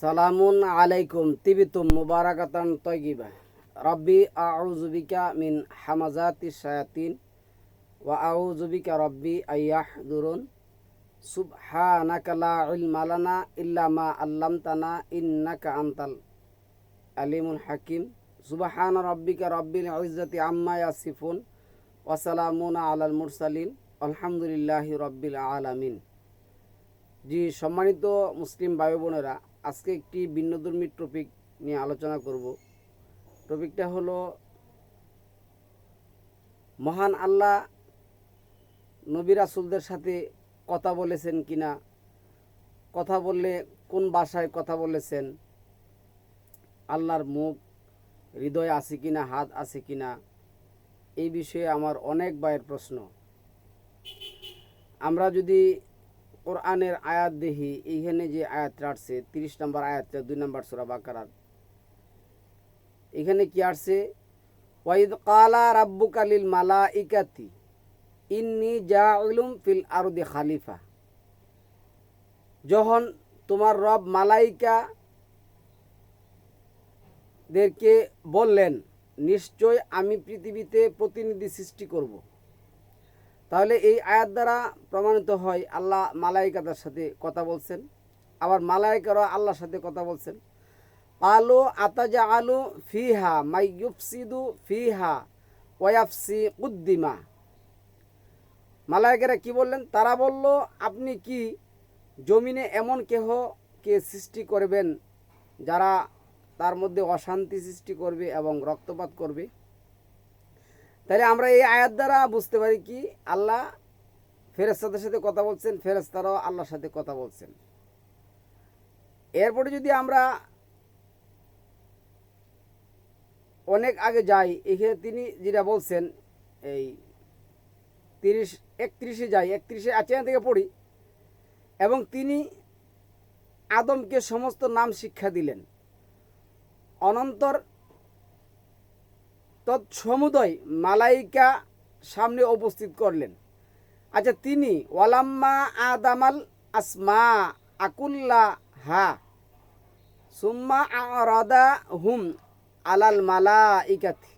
সালামুন আলাইকুম, তিবিতুম মুবারাকাতান তয়গিবা রব্বি আউযু বিকা মিন হামাজাতি শায়াতিন, ওয়া আউযু বিকা রব্বি আইয়াহদুরুন। সুবহানাকা লা ইলমা লানা ইল্লা মা আল্লামতানা ইন্নাকা আনতাল আলিমুল হাকিম। সুবহান রব্বিকা রব্বিল ইজ্জাতি আম্মা ইয়াসিফুন, ওয়া সালামুন আলাল মুরসালিন। আলহামদুলিল্লাহি রব্বিল আলামিন। জি, সম্মানিত মুসলিম ভাই বোনেরা আজকে একটি ভিন্নধর্মী টপিক নিয়ে আলোচনা করব। টপিকটা হলো, মহান আল্লাহ নবী রাসুলদের সাথে কথা বলেছেন কিনা, কথা বললে কোন ভাষায় কথা বলেছেন, আল্লাহর মুখ, হৃদয় আছে কিনা, হাত আছে কিনা, এই বিষয়ে আমার অনেক ভাইয়ের প্রশ্ন। আমরা যদি কোরআনের আয়াত দেখি, এইখানে যে আয়াতটা আসছে, তিরিশ নম্বর আয়াতটা, দুই নম্বর সুরা বাকারাত এখানে কি আসছে? ওয়াইদ কালা রাব্বু কালিল মালা ইকাতি ইন্নি জাউলুম ফিল আরদি খালিফা। যখন তোমার রব মালাইকা দেরকে বললেন, নিশ্চয় আমি পৃথিবীতে প্রতিনিধি সৃষ্টি করব। তাহলে এই আয়াত দ্বারা প্রমাণিত হয় আল্লাহ মালাইকাদের সাথে কথা বলছেন, আবার মালাইকারা আল্লাহর সাথে কথা বলছেন। আলো আতাজা আলু ফিহা মাইয়ুফসিদু ফিহা ওয়াফসি উদ্দিমা মালাইকেরা কি বললেন? তারা বলল, আপনি কি জমিনে এমন কেহকে সৃষ্টি করবেন যারা তার মধ্যে অশান্তি সৃষ্টি করবে এবং রক্তপাত করবে? তাহলে আমরা এই আয়াত দ্বারা বুঝতে পারি কি আল্লাহ ফেরেস্তাদের সাথে কথা বলছেন ফেরেস্তারাও আল্লাহর সাথে কথা বলছেন। এরপরে যদি আমরা অনেক আগে যাই, এখানে তিনি যেটা বলছেন, এই তিরিশ, একত্রিশে যাই, একত্রিশে আচেন থেকে পড়ি, এবং তিনি আদমকে সমস্ত নাম শিক্ষা দিলেন। অনন্তর তৎসমুদয় মালাইকা সামনে উপস্থিত করলেন। আচ্ছা তিনি ওয়ালাম্মা আদামাল আসমা আকুল্লা হা, সুম্মা আরাদা হুম আলাল মালা ইকাথি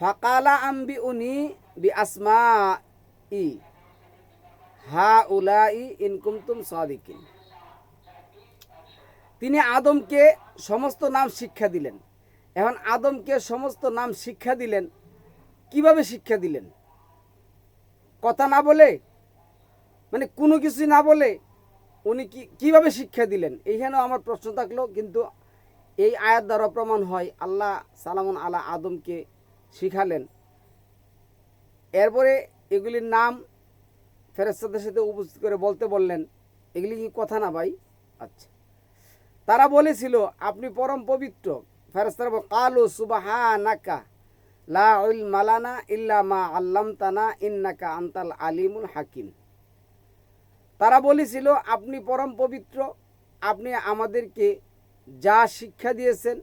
ফাকালা আম্বি উনি বি আসমা ই, হা উলা ই ইনকুমতুম সাদিকিন। তিনি আদমকে সমস্ত নাম শিক্ষা দিলেন। এখন আদমকে সমস্ত নাম শিক্ষা দিলেন। কীভাবে শিক্ষা দিলেন? কথা না বলে? মানে কোনো কিছু না বলে উনি কি কীভাবে শিক্ষা দিলেন? এইখানেও আমার প্রশ্ন থাকল, কিন্তু এই আয়াত দ্বারা প্রমাণ হয়, আল্লাহ সালামন আলা আদমকে শিখালেন। এরপরে এগুলির নাম ফেরেস্তাদের সাথে উপস্থিত করে বলতে বললেন, এগুলি কি কথা না ভাই? আচ্ছা। তারা বলেছিল, আপনি পরম পবিত্র ফেরেস্তারা কালু সুবাহা নাকা লা উল মালানা ইল্লা মা আল্লামতানা ইন্নাকা আন্তাল আলিমুল হাকিম। তারা বলেছিল, আপনি পরম পবিত্র, আপনি আমাদেরকে যা শিক্ষা দিয়েছেন,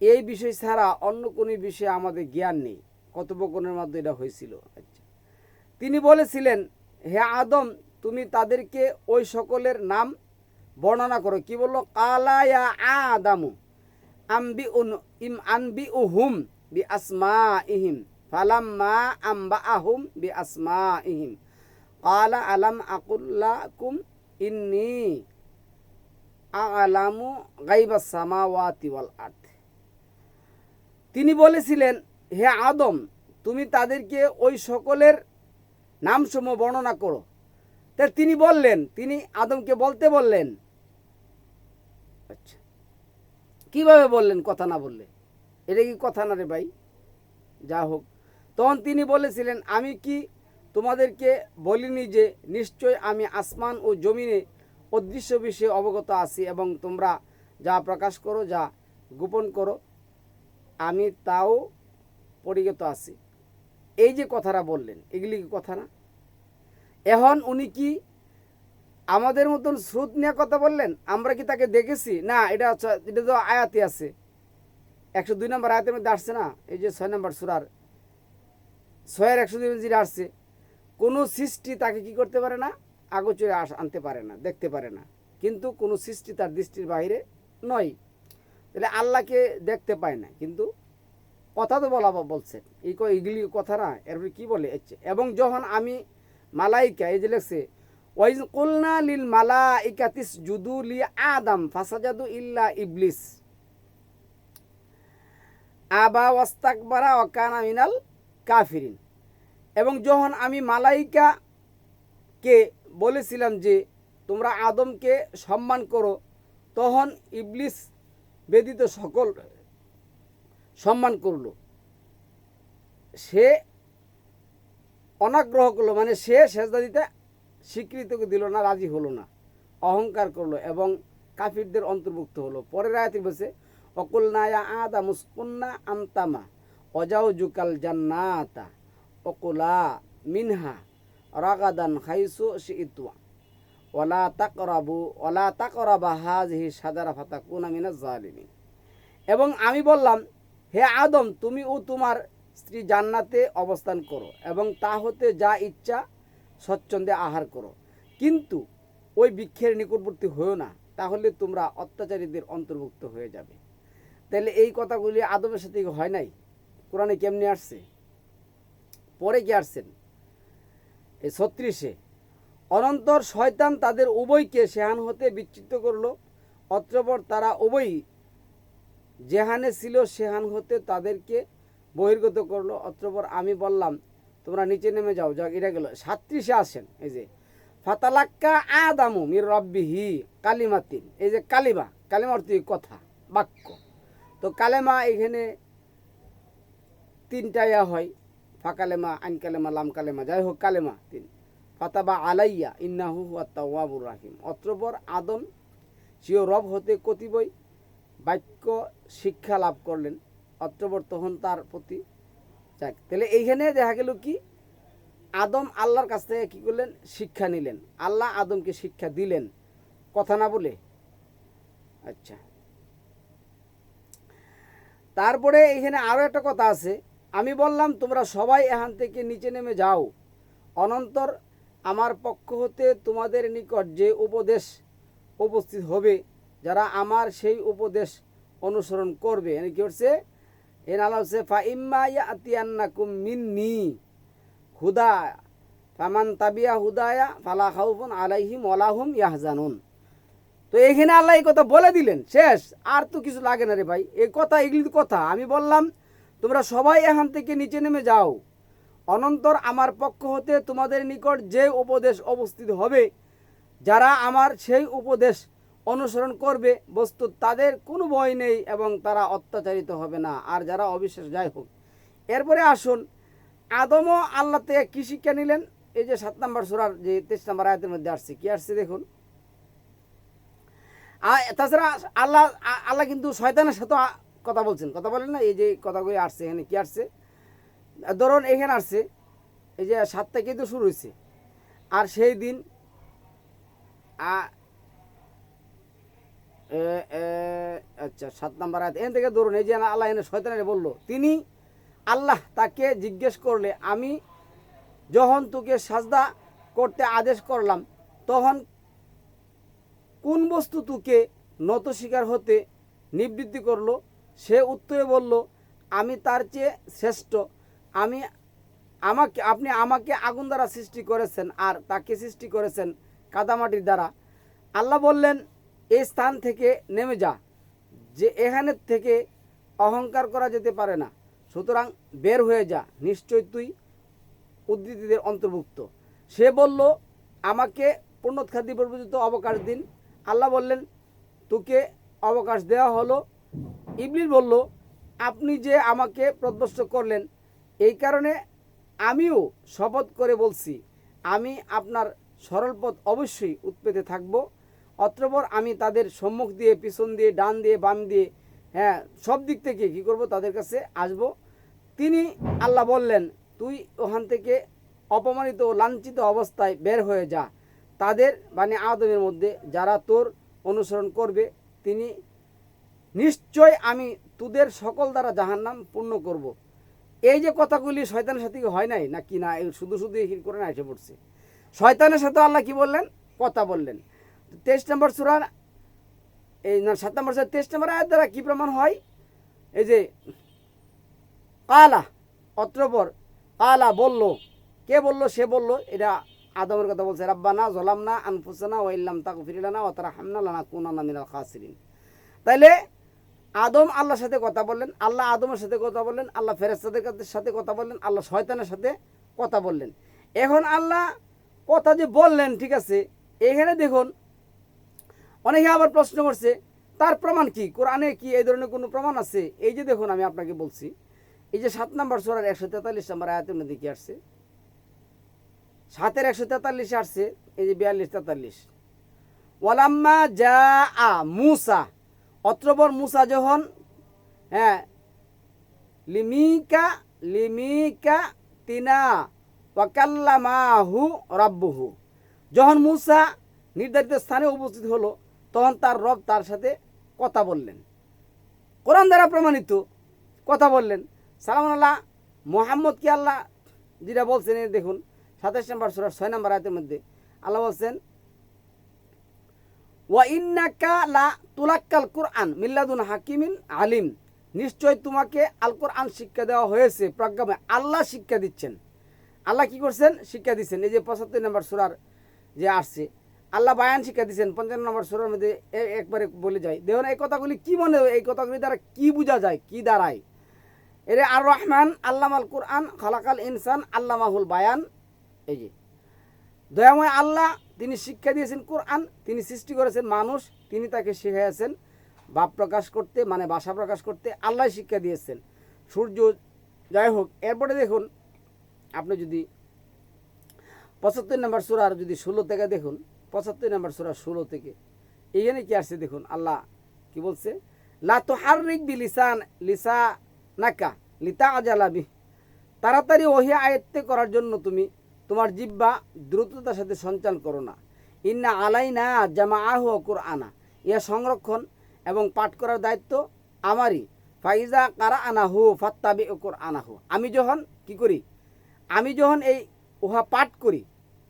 এই বিষয় ছাড়া অন্য কোনো বিষয়ে আমাদের জ্ঞান নেই। কথোপকরণের মাধ্যমে এটা হয়েছিল। আচ্ছা। তিনি বলেছিলেন, হে আদম, তুমি তাদেরকে ওই সকলের নাম বর্ণনা করো। কি বলল? কালায়া আদামু। আম্বি ইম আনবি উহুম বি আসমা ইহিম ফালাম্মা আম্বা আহুম বি আসমা ইহিম কালা আলাম আকুল্লাকুম ইন্নি আলামু গাইবা সামাওয়াতি ওয়াল আর্থ তিনি বলেছিলেন, হে আদম, তুমি তাদেরকে ওই সকলের নামসমূহ বর্ণনা করো। তা তিনি বললেন, তিনি আদমকে বলতে বললেন। আচ্ছা। কীভাবে বললেন কথা না বললে? এটা কি কথা না রে ভাই? যা হোক। তখন তিনি বলেছিলেন, আমি কি তোমাদেরকে বলিনি যে নিশ্চয় আমি আসমান ও জমিনে অদৃশ্য বিষয়ে অবগত আছি এবং তোমরা যা প্রকাশ করো, যা গোপন করো, আমি তাও পরিগত আছি এই যে কথাটা বললেন, এগুলি কি কথা না? এখন উনি কি আমাদের মতন স্রোত নিয়ে কথা বললেন, আমরা কি তাকে দেখেছি? না, এটা এটা তো আয়াতে আছে। একশো দুই নম্বর আয়াতের মধ্যে আসছে না? এই যে ছয় নম্বর সুরার। ছয়ের একশো দুই যেটা আসছে। কোনো সৃষ্টি তাকে কি করতে পারে না? আগোচরে আস, আনতে পারে না, দেখতে পারে না। কিন্তু কোনো সৃষ্টি তার দৃষ্টির বাইরে নয়। তাহলে আল্লাহকে দেখতে পায় না, কিন্তু কথা তো বলা বলছেন এই এগুলি কথা না, এরপরে কি বলে? এবং যখন আমি মালাইকা, এই যে লেখছে ওয়াইজ কুলনা লিল মালা ইকাতিস জুদু লি আদম, ফাসাজাদু ইল্লা ইবলিস। আবা ওয়াস্তাকবারা ওয়াকানা মিনাল কাফিরিন। এবং যখন আমি মালাইকাকে বলেছিলাম যে তোমরা আদমকে সম্মান করো, তখন ইবলিস ব্যতীত সকল সম্মান করল। সে অনাগ্রহ করল মানে সে সেজদা দিতে স্বীকৃতি দিল না, রাজি হলো না। অহংকার করল এবং কাফিরদের অন্তর্ভুক্ত হলো। পরের আয়াতে বসে অকুল নায়া আদা মুসকুন্না আন্তামা অজাও জুকাল জান্নাতা, অকুলা মিনহা রাগাদান খাইসু শিতুয়া ওলা তাকরাবু ওলা তাকরাবা হাজহি সাদারা ফাতা কুনা মিনা জালিমিন এবং আমি বললাম, হে আদম, তুমি ও তোমার স্ত্রী জান্নাতে অবস্থান করো এবং তা হতে যা ইচ্ছা স্বচ্ছন্দে আহার করো। কিন্তু ওই বৃক্ষের নিকটবর্তী হয়েও না, তাহলে তোমরা অত্যাচারীদের অন্তর্ভুক্ত হয়ে যাবে। তাহলে এই কথাগুলি আদমের সাথে হয় নাই? কোরআনে কেমনি আসছে? পরে কি আসছেন? এই ছত্রিশে, অনন্তর শয়তান তাদের উভয়কে সেহান হতে বিচ্ছিন্ন করল অত্রপর তারা উভয়ই যেহানে ছিল সেহান হতে তাদেরকে বহির্গত করল। অত্রপর আমি বললাম তোমরা নিচে নেমে যাও যাক এটা গেল। সাত্রিশে আসেন, এই যে, ফাতালাক্কা আদামু মির রব্বিহি কালিমাতিন। এই যে কালিমা কালিমা অর্থ কথা, বাক্য। তো কালেমা এখানে তিনটা ইয়া হয় ফাকালেমা আইন কালেমা, লাম কালেমা, যাই হোক কালেমা তিন। ফাতাবা আলাইয়া ইন্নাহু তাওয়াবুর রাহিম। অত্রপর আদম, সিও রব হতে কতিপয় বাক্য শিক্ষা লাভ করলেন। অত্রপর তখন তার প্রতি যাক, তাহলে এইখানে দেখা গেল কি? আদম আল্লাহর কাছ থেকে কী করলেন? শিক্ষা নিলেন। আল্লাহ আদমকে শিক্ষা দিলেন। কথা না বলে? আচ্ছা। তারপরে এখানে আরও একটা কথা আছে। আমি বললাম, তোমরা সবাই এখান থেকে নিচে নেমে যাও। অনন্তর আমার পক্ষ হতে তোমাদের নিকট যে উপদেশ উপস্থিত হবে, যারা আমার সেই উপদেশ অনুসরণ করবে। কি হচ্ছে? এন আল্লাহ হচ্ছে, ফা ইম্মা ইয়াতিয়ান্নাকুম মিন্নি। হুদা, ফামান তাবিয়া হুদায়া ফালা খাউফুন আলাইহিম ওয়ালাহুম ইয়াহজানুন। তো এইখানে আল্লাহ এই কথা বলে দিলেন, শেষ। আর তো কিছু লাগে না রে ভাই। এই কথা এগুলি কথা। আমি বললাম, তোমরা সবাই এখান থেকে নিচে নেমে যাও। অনন্তর আমার পক্ষ হতে তোমাদের নিকট যে উপদেশ অবস্থিত হবে, যারা আমার সেই উপদেশ অনুসরণ করবে বস্তু তাদের কোনো ভয় নেই এবং তারা অত্যাচারিত হবে না। আর যারা অবিশ্বাস যাই হোক। এরপরে আসুন, আদমও আল্লাহ থেকে কী শিক্ষা নিলেন? এই যে সাত নম্বর সুরার যে তেইশ নম্বর আয়াতের মধ্যে আসছে, কী আসছে দেখুন? তাছাড়া আল্লাহ আল্লাহ কিন্তু শয়তানের সাথে কথা বলছেন। কথা বলেন না, এই যে কথাগুলি আসছে, এখানে কী আসছে? ধরুন এখানে আসছে, এই যে সাত থেকে তো শুরু হয়েছে। আর সেই দিন আ- এ- এ- আচ্ছা সাত নম্বর আয়াত। এখান থেকে ধরুন, এই যে আল্লাহ এনে শয়তানের বলল, তিনি আল্লাহ তাকে জিজ্ঞেস করলে, আমি যখন তোকে সাজদা করতে আদেশ করলাম, তখন কোন বস্তু তোকে নত শিকার হতে নিবৃত্তি করল? সে উত্তরে বলল, আমি তার চেয়ে শ্রেষ্ঠ। আমি আমাকে, আপনি আমাকে আগুন দ্বারা সৃষ্টি করেছেন আর তাকে সৃষ্টি করেছেন কাদামাটির দ্বারা। আল্লাহ বললেন, এই স্থান থেকে নেমে যা। যে এখানে থেকে অহংকার করা যেতে পারে না। সুতরাং বের হয়ে যা নিশ্চয় তুই উদ্ধৃতিদের অন্তর্ভুক্ত। সে বলল, আমাকে পূর্ণোৎখাদি পর্যন্ত অবকাশ দিন। আল্লাহ বললেন, তোকে অবকাশ দেওয়া হলো। ইবলিস বলল, আপনি যে আমাকে প্রদস্ত করলেন, এই কারণে আমিও শপথ করে বলছি, আমি আপনার সরল পথ অবশ্যই উৎপেতে থাকব। অত্রপর আমি তাদের সম্মুখ দিয়ে, পিছন দিয়ে, ডান দিয়ে, বাম দিয়ে হ্যাঁ সব দিক থেকে কী করব, তাদের কাছে আসব। তিনি আল্লাহ বললেন, তুই ওখান থেকে অপমানিত ও লাঞ্ছিত অবস্থায় বের হয়ে যা। তাদের মানে আদমের মধ্যে যারা তোর অনুসরণ করবে, তিনি নিশ্চয় আমি তোদের সকল দ্বারা জাহান্নাম পূর্ণ করব। এই যে কথাগুলি শয়তানের সাথে কি হয় নাই? না? কি না শুধু শুধু এই করে না এসে পড়ছে। শয়তানের সাথে আল্লাহ কি বললেন? কথা বললেন। তেইশ নম্বর সুরার, এই না, সাত নম্বর সুরার তেইশ নম্বর আয়াত দ্বারা কি প্রমাণ হয়? এই যে, কালা, অত্রপর, কালা বলল। কে বলল? সে বলল। এটা আদমের কথা বলছে, রাব্বানা জলামনা আনফুসানা ওয়াইল্লাম তাকু ফিরিলানা ও তারা হামনা লানা কুনানা মিনাল খাসিরিন। তাইলে আদম আল্লাহর সাথে কথা বললেন, আল্লাহ আদমের সাথে কথা বললেন, আল্লাহ ফেরেস্তাদের সাথে কথা বললেন, আল্লাহ শয়তানের সাথে কথা বললেন। এখন আল্লাহ কথা যে বললেন, ঠিক আছে, এখানে দেখুন অনেকে আবার প্রশ্ন করছে, তার প্রমাণ কি? কোরআনে কি এই ধরনের কোনো প্রমাণ আছে? এই যে দেখুন, আমি আপনাকে বলছি, এই যে সাত নম্বর সোরার একশো তেতাল্লিশ নম্বর আয়াতের মধ্যে কি আসছে? সাতের একশো তেতাল্লিশে আসছে, এই যে বিয়াল্লিশ তেতাল্লিশ। ওয়ালাম্মা যা আ মুসা অত্রপর মুসা যখন হ্যাঁ লিমিকা লিমিকা তিনা, ওয়াকাল্লামাহু রাব্বুহু। যখন মুসা নির্ধারিত স্থানে উপস্থিত হলো তখন তার রব তার সাথে কথা বললেন। কোরআন দ্বারা প্রমাণিত, কথা বললেন। সালাম আল্লাহ মোহাম্মদকে আল্লাহ? যেটা বলছেন দেখুন, সাতাশ নম্বর সুরার ছয় নম্বর আয়তের মধ্যে আল্লাহ বলছেন, ওয়া ইন্নাকা লা তুলাক্কাল কুরআন মিল্লাদুন হাকিমিন আলিম। নিশ্চয় তোমাকে আল কোরআন শিক্ষা দেওয়া হয়েছে প্রজ্ঞাময় আল্লাহ শিক্ষা দিচ্ছেন। আল্লাহ কি করছেন? শিক্ষা দিচ্ছেন। এই যে পঁচাত্তর নম্বর সুরার যে আসছে আল্লাহ বায়ান শিক্ষা দিচ্ছেন পঞ্চান্ন নম্বর সুরার মধ্যে একবারে বলে যায়। দেখুন এই কথাগুলি কি মনে এই কথাগুলি দ্বারা কি বোঝা যায়, কি দাঁড়ায়? এর আর রহমান আল্লামাল কোরআন, খালাকাল ইনসান, আল্লামাহুল বায়ান, এই যে। দয়াময় আল্লাহ, তিনি শিক্ষা দিয়েছেন কোরআন, তিনি সৃষ্টি করেছেন মানুষ, তিনি তাকে শিখাইয়াছেন ভাব প্রকাশ করতে মানে ভাষা প্রকাশ করতে, আল্লাহ শিক্ষা দিয়েছেন। সূর্য, যাই হোক, এরপরে দেখুন, আপনি যদি পঁচাত্তর নম্বর সুরার যদি ষোলো থেকে দেখুন পঁচাত্তর নম্বর সুরা ষোলো থেকে। এইখানে কি আসছে দেখুন, আল্লাহ কি বলছে? লা তো হারিক বি লিসান লিসা নাকা লিতা আজালাবি তাড়াতাড়ি ওহিয়া আয়ত্তে করার জন্য তুমি তোমার জিব্বা দ্রুততার সাথে সঞ্চালন করো না। ইন্না আলাই আলাইনা জামা আহ আনা ইয়া সংরক্ষণ এবং পাঠ করার দায়িত্ব আমারই। ফাইজা কারা আনাহু ফাত্তাবি ওকর আনাহু আমি যখন কি করি? আমি যখন এই উহা পাঠ করি,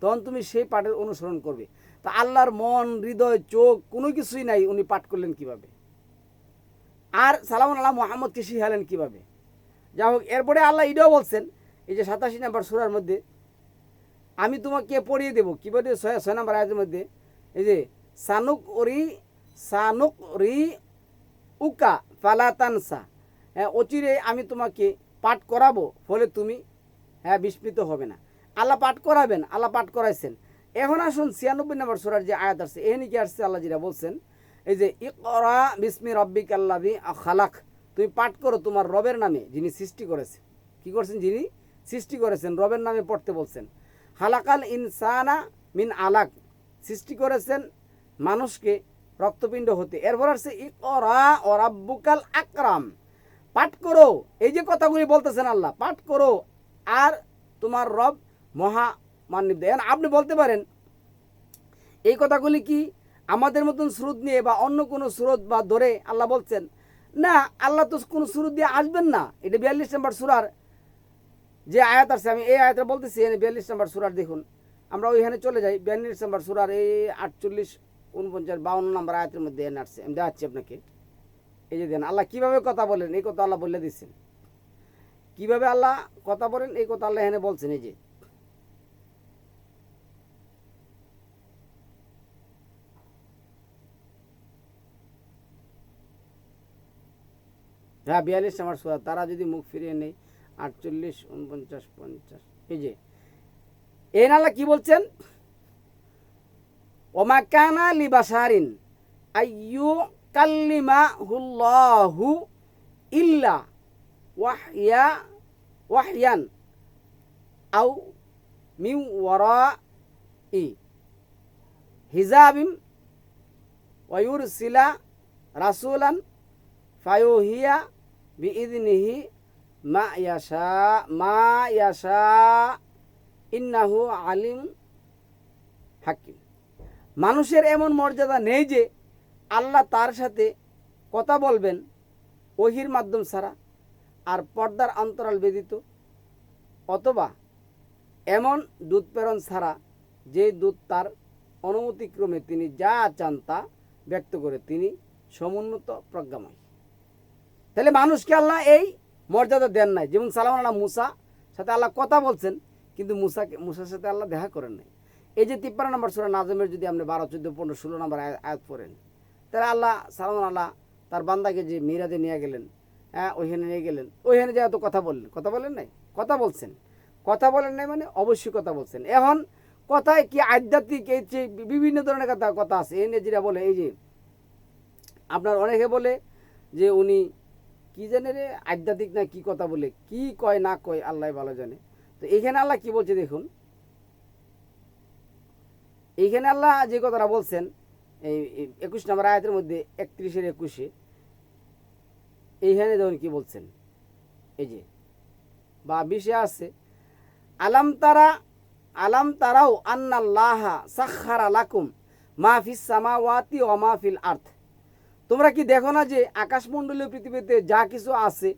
তখন তুমি সেই পাঠের অনুসরণ করবে। তা আল্লাহর মন, হৃদয়, চোখ, কোনো কিছুই নাই, উনি পাঠ করলেন কীভাবে? আর সালাম আল্লাহ মোহাম্মদকে শিখালেন কীভাবে? যা হোক, এরপরে আল্লাহ এটাও বলছেন, এই যে সাতাশি নাম্বার সুরার মধ্যে, আমি তোমাকে পড়িয়ে দেবো কীভাবে ছয় ছয় নম্বর আয়াতের মধ্যে, এই যে, সানুক রি সানুক রি উকা ফালাতানসা হ্যাঁ অচিরে আমি তোমাকে পাঠ করাবো, ফলে তুমি হ্যাঁ বিস্মিত হবে না। আল্লাহ পাঠ করাবেন, আল্লাহ পাঠ করাইছেন। এখন আসুন, ছিয়ানব্বই নম্বর সুরার যে আয়াত আসছে এখানে কি আসছে আল্লাহ যেটা বলছেন, এই যে, ইকরা বিস্মি রব্বিক আল্লাহি খালাক তুমি পাঠ করো তোমার রবের নামে, যিনি সৃষ্টি করেছে। কি করছেন যিনি? সৃষ্টি করেছেন, রবের নামে পড়তে বলছেন। হালাকাল ইনসানা মিন আলাক সৃষ্টি করেছেন মানুষকে রক্তপিণ্ড হতে। এরপর আসছে, ইকরা ও রাব্বুকাল আকরাম পাঠ করো। এই যে কথাগুলি বলতেছেন আল্লাহ, পাঠ করো। আর তোমার রব মহা মান্বিত এখন আপনি বলতে পারেন, এই কথাগুলি কি আমাদের মতন স্রোত নিয়ে বা অন্য কোনো স্রোত বা ধরে আল্লাহ বলছেন? না, আল্লাহ তো কোনো স্রোত দিয়ে আসবেন না। এটা বিয়াল্লিশ নম্বর সুরার যে আয়াত আছে, আমি এই আয়াতটা বলতেছি বিয়াল্লিশ নম্বর সুরার দেখুন। আমরা ওইখানে চলে যাই, বিয়াল্লিশ নম্বর সুরার এই আটচল্লিশ, উনপঞ্চাশ, বাউন্ন নম্বর আয়াতের মধ্যে এনে আসছে। আমি দেখাচ্ছি আপনাকে। এই যে দেন, আল্লাহ কীভাবে কথা বলেন? এই কথা আল্লাহ বলে দিচ্ছেন। কীভাবে আল্লাহ কথা বলেন? এই কথা আল্লাহ এখানে বলছেন, এই যে। হ্যাঁ বিয়াল্লিশ আমার সোয়া, তারা যদি মুখ ফিরিয়ে নেই আটচল্লিশ, উনপঞ্চাশ, পঞ্চাশ, এই যে। এই নালা কি বলছেন? ওমাকানা লিবাসারিন আইয়ু কাল্লিমা হুল্লাহু ইল্লা ওয়াহিয়া, ওয়াহিয়ান আও মিউ ওয়ারা ই হিজাবিম ওয়ুরসিলা রাসুলান ফায়ুহিয়া বিইদনিহি, মা মা ইন্নাহু আলিম হাকিম। মানুষের এমন মর্যাদা নেই যে আল্লাহ তার সাথে কথা বলবেন ওহির মাধ্যম ছাড়া আর পর্দার অন্তরাল ব্যতীত, অথবা এমন দুধ প্রেরণ ছাড়া যে দুধ তার অনুমতিক্রমে তিনি যা চান তা ব্যক্ত করে তিনি সমুন্নত প্রজ্ঞাময়। তাহলে মানুষকে আল্লাহ এই মর্যাদা দেন নাই। যেমন সালাম আল্লাহ মুসা, সাথে আল্লাহ কথা বলছেন, কিন্তু মুসাকে মুসার সাথে আল্লাহ দেখা করেন নাই। এই যে তিপ্পান্ন নম্বর সুরা নাজমের যদি আপনি বারো, চোদ্দ, পনেরো, ষোলো নম্বর আয়াত পড়েন, তাহলে আল্লাহ সালাম আল্লাহ তার বান্দাকে যে মিরাজে নিয়ে গেলেন হ্যাঁ ওইখানে নিয়ে গেলেন, ওইখানে যে তো কথা বললেন। কথা বলেন নাই? কথা বলছেন। কথা বলেন নাই মানে অবশ্যই কথা বলছেন। এখন কথায় কি আধ্যাত্মিক, এই যে বিভিন্ন ধরনের কথা কথা আছে। এই নিয়ে যেটা বলে, এই যে আপনার অনেকে বলে যে উনি কি জানে রে? আধ্যাত্মিক না কি কথা বলে? কি কয়, না কয়, আল্লাহ ভালো জানে। তো এখানে আল্লাহ কি বলছে দেখুন? এইখানে আল্লাহ যে কথাটা বলছেন, এই একুশ নম্বর আয়াতের মধ্যে, একত্রিশের একুশে, এইখানে দেখুন কি বলছেন। এই যে বা বিশে আছে, আলাম তারা, আলাম তারাও আন্নাল্লাহা সাখারা লাকুম মাহফিস সামাওয়াতি ও মাহফিল আর্থ। তোমরা কি দেখো না যে আকাশমণ্ডলীয় পৃথিবীতে যা কিছু আছে,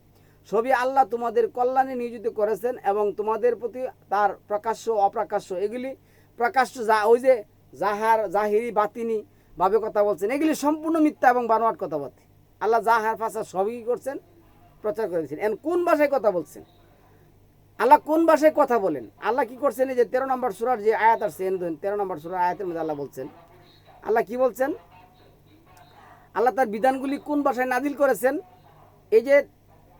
সবই আল্লাহ তোমাদের কল্যাণে নিয়োজিত করেছেন এবং তোমাদের প্রতি তার প্রকাশ্য অপ্রকাশ্য এগুলি প্রকাশ্য যা, ওই যে জাহার জাহিরি বাতিনি ভাবে কথা বলছেন, এগুলি সম্পূর্ণ মিথ্যা এবং বানোয়াট কথা বলতে আল্লাহ জাহার ফাঁসা সবই করছেন? প্রচার করেছেন এন কোন ভাষায় কথা বলছেন? আল্লাহ কোন ভাষায় কথা বলেন? আল্লাহ কি করছেন? এই যে তেরো নম্বর সুরার যে আয়াত আসছে তেরো নম্বর সুরার আয়াতের মধ্যে আল্লাহ বলছেন। আল্লাহ কি বলছেন? আল্লাহ তার বিধানগুলি কোন ভাষায় নাজিল করেছেন? এই যে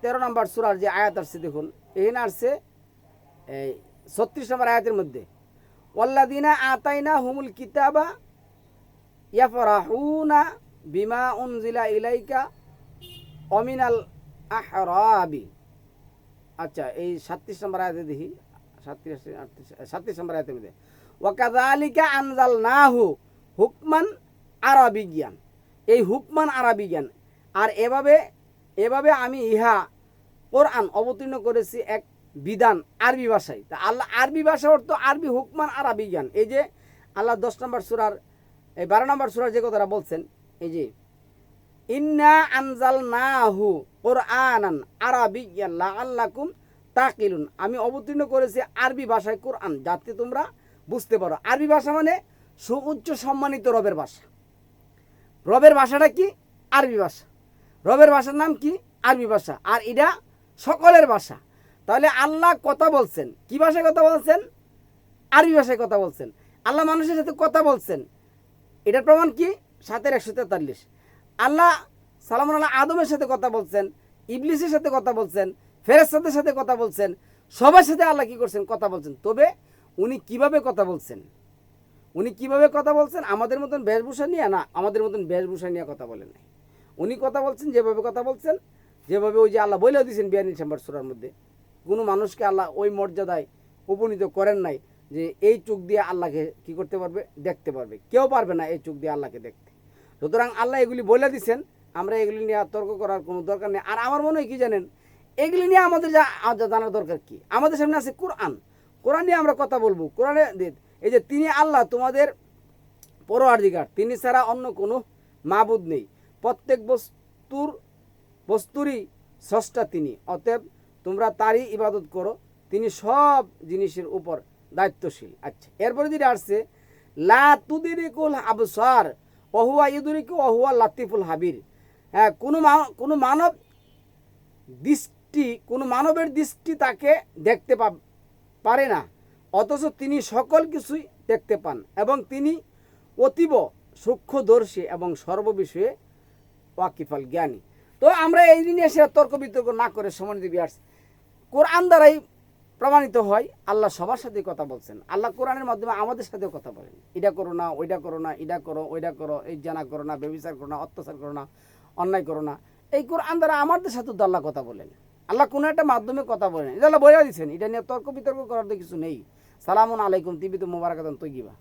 তেরো নম্বর সুরার যে আয়াত আসছে, দেখুন, এখানে আসছে, এই ছত্রিশ নম্বর আয়াতের মধ্যে ওয়াল্লাদিনা আতাইনা হুমুল কিতাবা ইয়াফরাহুনা বিমা উনজিলা ইলাইকা অমিনাল আহরাবি। আচ্ছা এই সাতত্রিশ নম্বর আয়াতে দেখি, সাতত্রিশ, আটত্রিশ সাতত্রিশ নম্বর আয়াতের মধ্যে ওয়াকাদালিকা আনজাল নাহু হুকমান আরবি জ্ঞান এই হুকমান আরবি জ্ঞান। আর এভাবে এভাবে আমি ইহা কোরআন অবতীর্ণ করেছি এক বিধান আরবি ভাষায়। তা আল্লাহ, আরবি ভাষা অর্থ আরবি হুকমান আরবি জ্ঞান। এই যে আল্লাহ দশ নম্বর সুরার, এই বারো নম্বর সুরার যে কথাটা বলছেন, এই যে, ইন্না আনজাল নাহু কোরআনান আরবি আল্লাকুম তাকিলুন। আমি অবতীর্ণ করেছি আরবি ভাষায় কোরআন, যাতে তোমরা বুঝতে পারো। আরবি ভাষা মানে সুউচ্চ সম্মানিত রবের ভাষা। রবের ভাষাটা কি? আরবি ভাষা। রবের ভাষার নাম কি? আরবি ভাষা। আর এটা সকলের ভাষা। তাহলে আল্লাহ কথা বলছেন। কি ভাষায় কথা বলছেন? আরবি ভাষায় কথা বলছেন। আল্লাহ মানুষের সাথে কথা বলছেন। এটার প্রমাণ কি? সাতের একশো তেতাল্লিশ। আল্লাহ সালাম আল্লাহ আদমের সাথে কথা বলছেন। ইবলিসের সাথে কথা বলছেন। ফেরেস্তাদের সাথে কথা বলছেন। সবার সাথে আল্লাহ কি করছেন? কথা বলছেন। তবে উনি কীভাবে কথা বলছেন? উনি কীভাবে কথা বলছেন? আমাদের মতন বেশভূষা নিয়ে না, আমাদের মতন বেশভূষা নিয়ে কথা বলেন উনি কথা বলছেন, যেভাবে কথা বলছেন, যেভাবে ওই যে আল্লাহ বলেও দিয়েছেন বিয়াল্লিশ নম্বর সুরার মধ্যে, কোনো মানুষকে আল্লাহ ওই মর্যাদায় উপনীত করেন নাই যে এই চোখ দিয়ে আল্লাহকে কি করতে পারবে? দেখতে পারবে। কেউ পারবে না এই চোখ দিয়ে আল্লাহকে দেখতে। সুতরাং আল্লাহ এগুলি বলে দিছেন আমরা এগুলি নিয়ে তর্ক করার কোনো দরকার নেই। আর আমার মনে হয় কী জানেন, এগুলি নিয়ে আমাদের যা জানার দরকার কি? আমাদের সামনে আছে কোরআন। কোরআন নিয়ে আমরা কথা বলব। কোরআনে এই যে তিনি আল্লাহ, তোমাদের পরোয়াধিকার তিনি ছাড়া অন্য কোনো মাবুদ নেই। প্রত্যেক বস্তুর, বস্তুরই স্রষ্টা তিনি। অতএব তোমরা তারই ইবাদত করো। তিনি সব জিনিসের উপর দায়িত্বশীল। আচ্ছা এরপরে যেটা আসছে, লা তুদিরিকুল আবসার অহুয়া ইদুরিকু অহুয়া লাতিফুল হাবির। হ্যাঁ কোনো কোনো মানব দৃষ্টি, কোনো মানবের দৃষ্টি তাকে দেখতে পারে না। অথচ তিনি সকল কিছুই দেখতে পান এবং তিনি অতীব সূক্ষ্মদর্শী এবং সর্ববিষয়ে ওয়াকিফাল জ্ঞানী। তো আমরা এই নিয়ে সে তর্ক বিতর্ক না করে সমান দেবী আসছি কোরআন দ্বারাই প্রমাণিত হয়, আল্লাহ সবার সাথে কথা বলছেন। আল্লাহ কোরআনের মাধ্যমে আমাদের সাথেও কথা বলেন। এটা করো না, ওইটা করো না, এটা করো, ওইটা করো, এই জানা করো না ব্যবচার করো না, অত্যাচার করো না, অন্যায় করো না। এই কোরআন দ্বারা আমাদের সাথে আল্লাহ কথা বলেন। আল্লাহ কোনো একটা মাধ্যমে কথা বলেন। এটা আল্লাহ বলে দিচ্ছেন এটা নিয়ে তর্ক বিতর্ক করার তো কিছু নেই। সালামুন আলাইকুম তিবি তো মোবারকাতন তৈগিবা